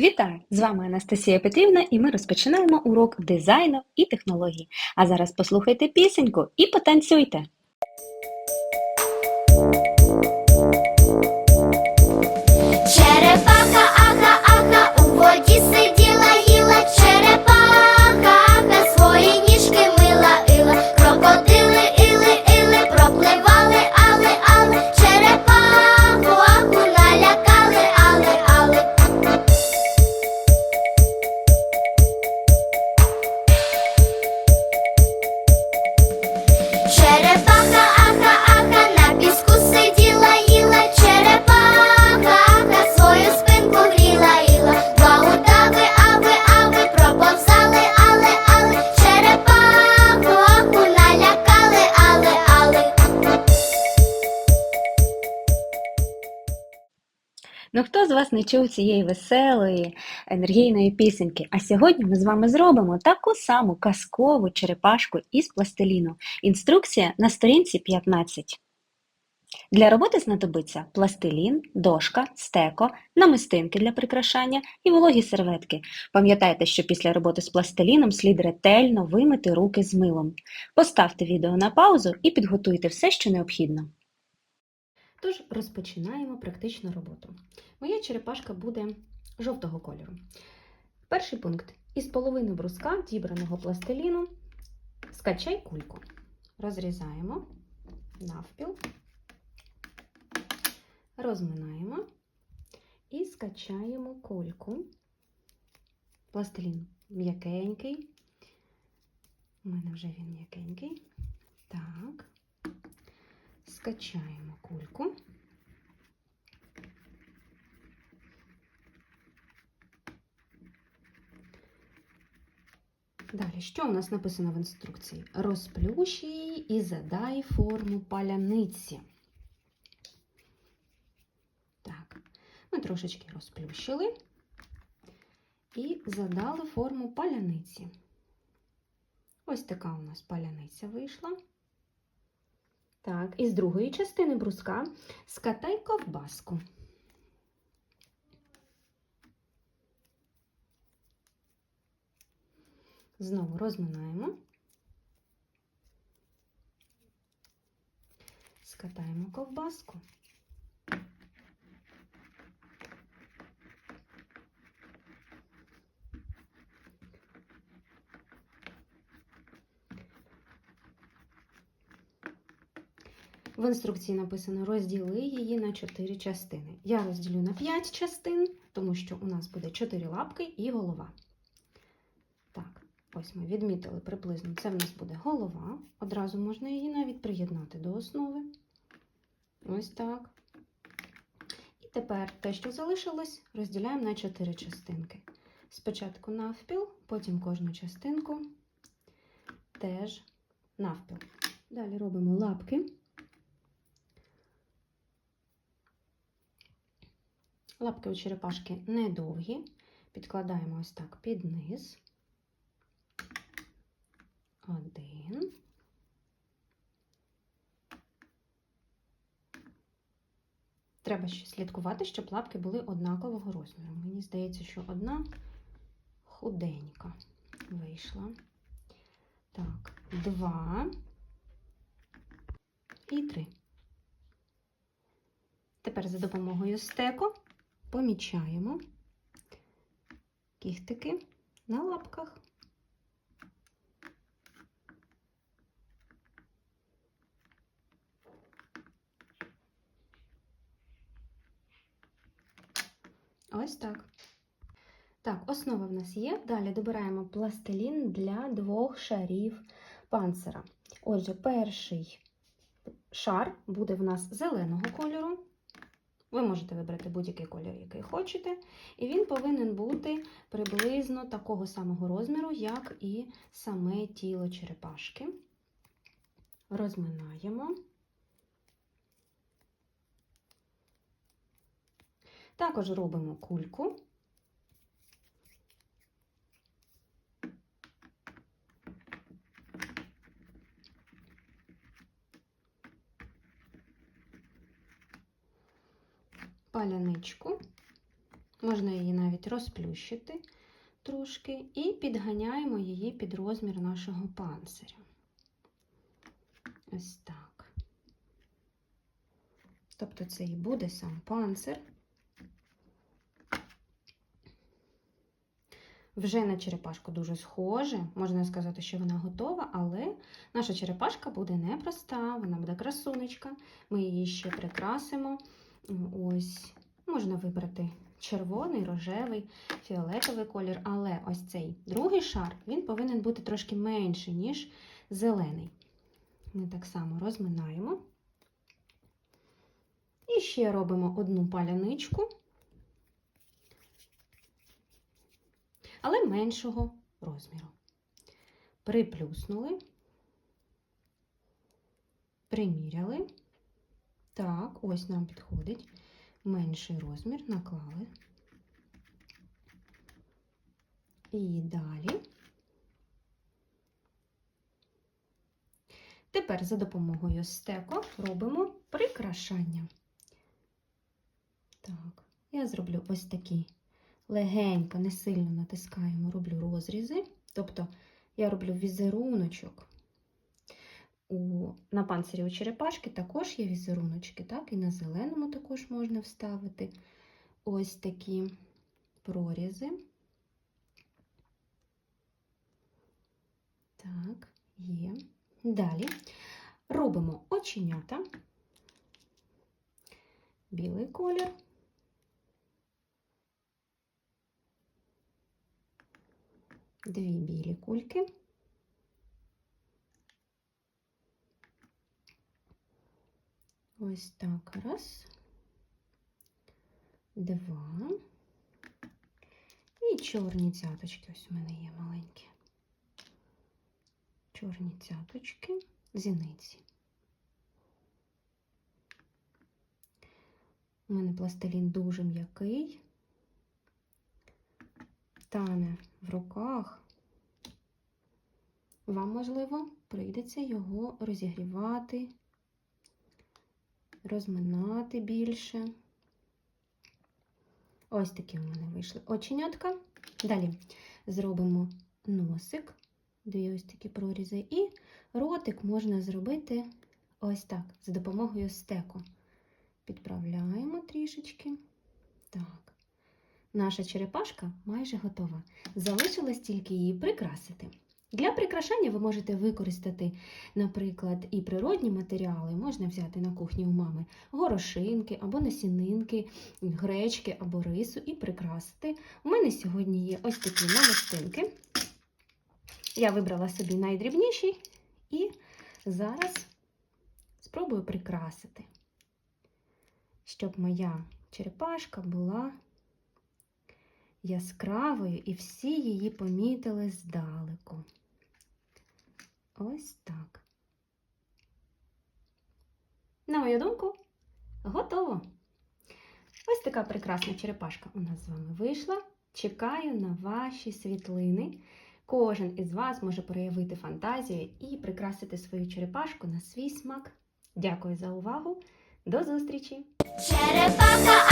Вітаю! З вами Анастасія Петрівна, і ми розпочинаємо урок дизайну і технологій. А зараз послухайте пісеньку і потанцюйте. Черепаха, аха, аха, у воді сиділа, Черепаха, Ну хто з вас не чув цієї веселої, енергійної пісеньки? А сьогодні ми з вами зробимо таку саму казкову черепашку із пластиліну. Інструкція на сторінці 15. Для роботи знадобиться пластилін, дошка, стеко, намистинки для прикрашання і вологі серветки. Пам'ятайте, що після роботи з пластиліном слід ретельно вимити руки з милом. Поставте відео на паузу і підготуйте все, що необхідно. Тож розпочинаємо практичну роботу. Моя черепашка буде жовтого кольору. Перший пункт. Із половини бруска дібраного пластиліну скачай кульку. Розрізаємо навпіл, розминаємо і скачаємо кульку. Пластилін м'якенький. У мене вже він м'якенький. Так. Скачаємо кульку. Далі, що у нас написано в інструкції? Розплющ її і задай форму паляниці. Так, ми трошечки розплющили і задали форму паляниці. Ось така у нас паляниця вийшла. Так, і з другої частини бруска скатай ковбаску. Знову розминаємо. Скатаємо ковбаску. В інструкції написано розділи її на 4 частини. Я розділю на 5 частин, тому що у нас буде 4 лапки і голова. Так, ось ми відмітили приблизно. Це в нас буде голова. Одразу можна її навіть приєднати до основи. Ось так. І тепер те, що залишилось, розділяємо на 4 частинки. Спочатку навпіл, потім кожну частинку теж навпіл. Далі робимо лапки. Лапки у черепашки недовгі. Підкладаємо ось так під низ. Один. Треба ще слідкувати, щоб лапки були однакового розміру. Мені здається, що одна худенька вийшла. Так, два і три. Тепер за допомогою стеку помічаємо кіхтики на лапках. Ось так. Так, основа в нас є. Далі добираємо пластилін для двох шарів панцира. Отже, перший шар буде в нас зеленого кольору. Ви можете вибрати будь-який кольор, який хочете, і він повинен бути приблизно такого самого розміру, як і саме тіло черепашки. Розминаємо. Також робимо кульку. Паляничку Можна її навіть розплющити трошки і підганяємо її під розмір нашого панциря. Ось так. Тобто це і буде сам панцир. Вже на черепашку дуже схоже. Можна сказати, що вона готова, але наша черепашка буде непроста, вона буде красунечка. Ми її ще прикрасимо. Ось, можна вибрати червоний, рожевий, фіолетовий колір, але ось цей другий шар він повинен бути трошки менший, ніж зелений. Ми так само розминаємо. І ще робимо одну паляничку, але меншого розміру. Приплюснули, приміряли. Так, ось нам підходить менший розмір, наклали. І далі. Тепер за допомогою стеко робимо прикрашання. Так, я зроблю ось такі легенько, не сильно натискаємо, роблю розрізи. Тобто я роблю візеруночок. У, на панцирі у черепашки також є візеруночки, так? І на зеленому також можна вставити ось такі прорізи. Так, є. Далі робимо оченята, білий колір. Дві білі кульки. Ось так. Раз, два. І чорні цяточки. Ось у мене є маленькі. Чорні цяточки, зіниці. У мене пластилін дуже м'який, тане в руках. Вам, можливо, прийдеться його розігрівати, розминати більше. Ось такі у мене вийшли оченятка. Далі зробимо носик, дві ось такі прорізи, і ротик можна зробити ось так, за допомогою стеку. Підправляємо трішечки. Так. Наша черепашка майже готова. Залишилось тільки її прикрасити. Для прикрашання ви можете використати, наприклад, і природні матеріали. Можна взяти на кухні у мами горошинки або насінинки, гречки або рису і прикрасити. У мене сьогодні є ось такі намистинки. Я вибрала собі найдрібніші і зараз спробую прикрасити, щоб моя черепашка була яскравою і всі її помітили здалеку. Ось так. На мою думку, готово. Ось така прекрасна черепашка у нас з вами вийшла. Чекаю на ваші світлини. Кожен із вас може проявити фантазію і прикрасити свою черепашку на свій смак. Дякую за увагу. До зустрічі! Черепаха